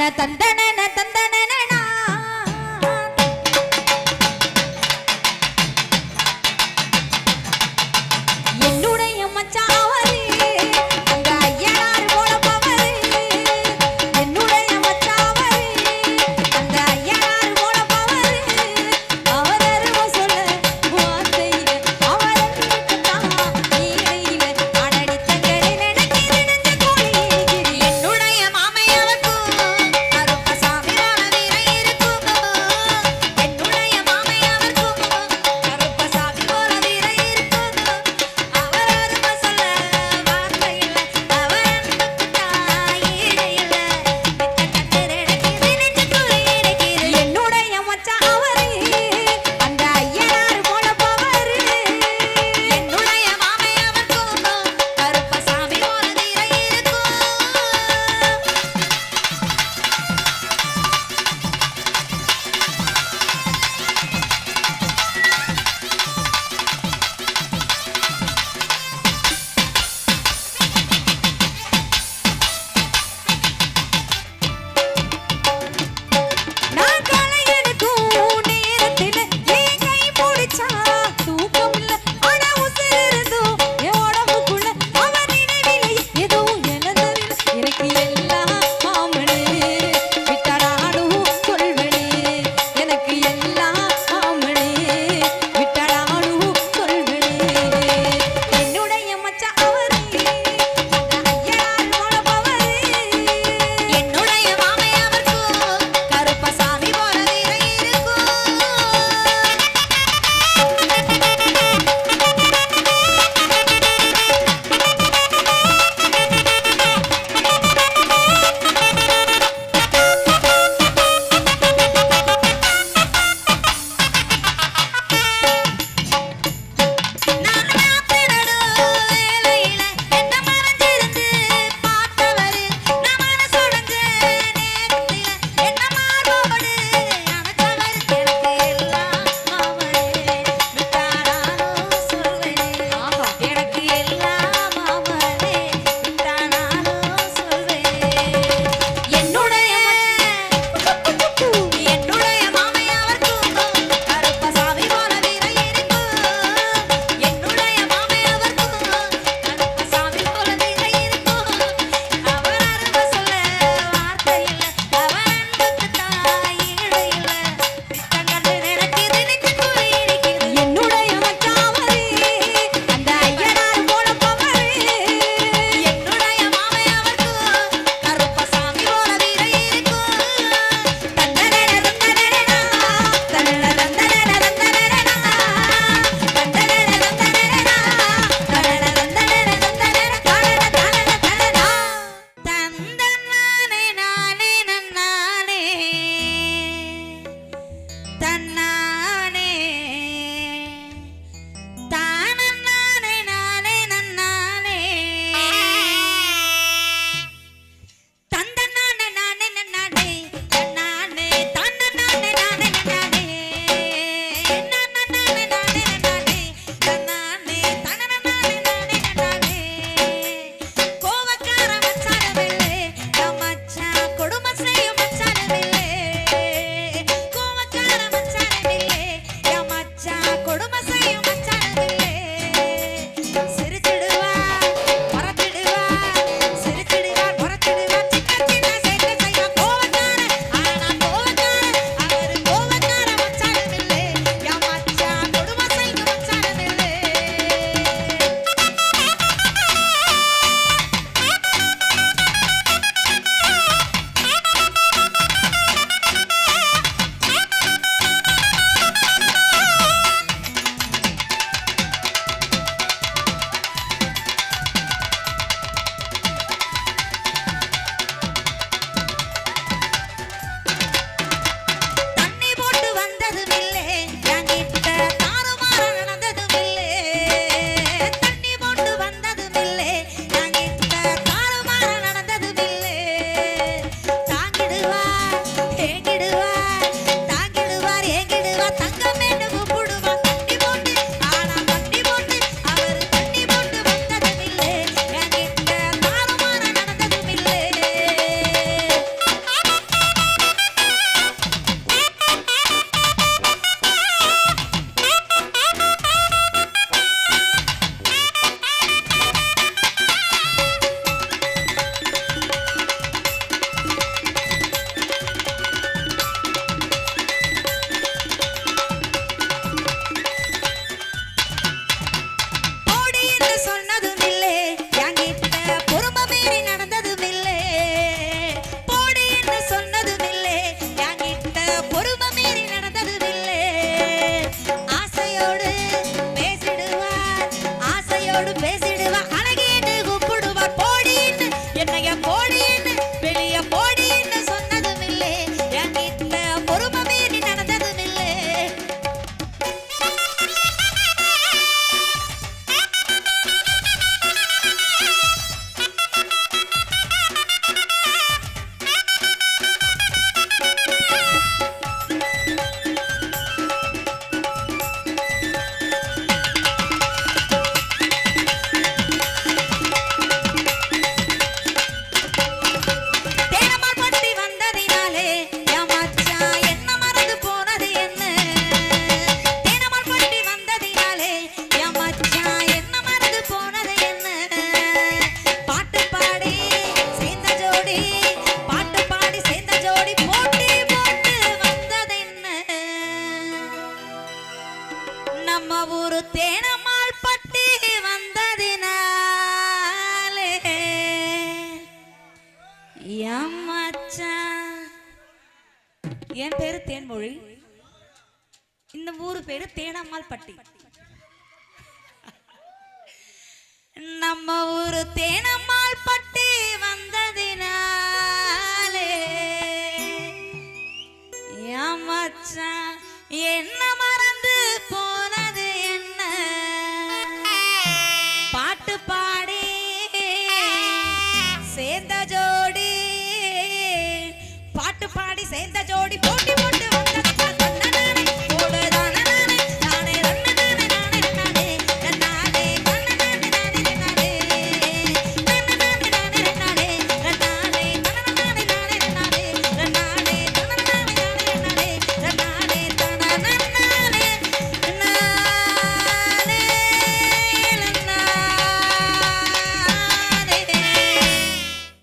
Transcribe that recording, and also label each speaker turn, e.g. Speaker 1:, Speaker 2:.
Speaker 1: தந்தன
Speaker 2: என் என் பேரு தேன்மொழி. இந்த ஊரு பேரு தேனம்மாள் பட்டி நம்ம ஊரு தேனம்மாள் பட்டி பாட்டு பாடி சேர்ந்த ஜோடி போட்டி போட்டு